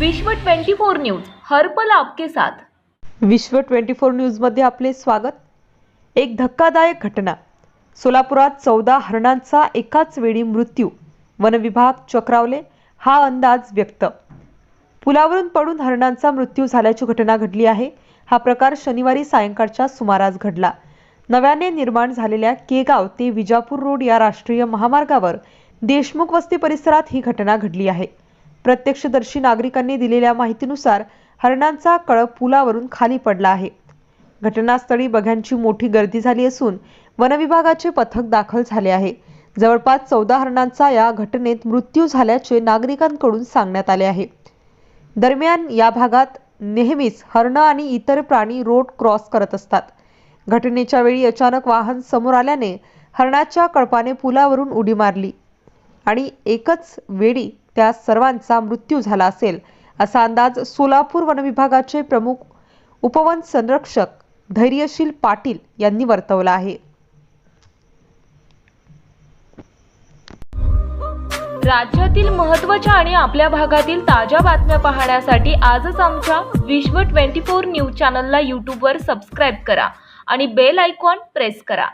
विश्व 24 न्यूज हर्पल आपके साथ. विश्व ट्वेंटी फोर न्यूजमध्ये आपले स्वागत. एक धक्कादायक घटना. सोलापुरात चौदा हरणांचा एकाच वेळी मृत्यू. वनविभाग चक्रावले हा अंदाज व्यक्त. पुलावरून पडून हरणांचा मृत्यू झाल्याची घटना घडली आहे. हा प्रकार शनिवारी सायंकाळच्या सुमारास घडला. नव्याने निर्माण झालेल्या केगाव ते विजापूर रोड या राष्ट्रीय महामार्गावर देशमुख वस्ती परिसरात ही घटना घडली आहे. प्रत्यक्षदर्शी नागरिकांनी दिलेल्या माहितीनुसार हरणांचा कळप पुलावरून खाली पडला आहे. घटनास्थळी बघ्यांची मोठी गर्दी झाली असून वनविभागाचे पथक दाखल झाले आहे. जवळपास चौदा हरणांचा या घटनेत मृत्यू झाल्याचे नागरिकांकडून सांगण्यात आले आहे. दरम्यान या भागात नेहमीच हरण आणि इतर प्राणी रोड क्रॉस करत असतात. घटनेच्या वेळी अचानक वाहन समोर आल्याने हरणाच्या कळपाने पुलावरून उडी मारली. आणि एकच वेळी त्या सर्वांचा मृत्यू झाला असेल असा अंदाज सोलापूर वनविभागाचे प्रमुख उपवन संरक्षक धैर्यशील पाटील यांनी वर्तवला आहे. राज्यातील महत्त्वाच्या आणि आपल्या भागातील ताज्या बातम्या पाहण्यासाठी आजच आमच्या विश्व 24 न्यूज चॅनलला यूट्यूबवर सबस्क्राईब करा आणि बेल आयकॉन प्रेस करा.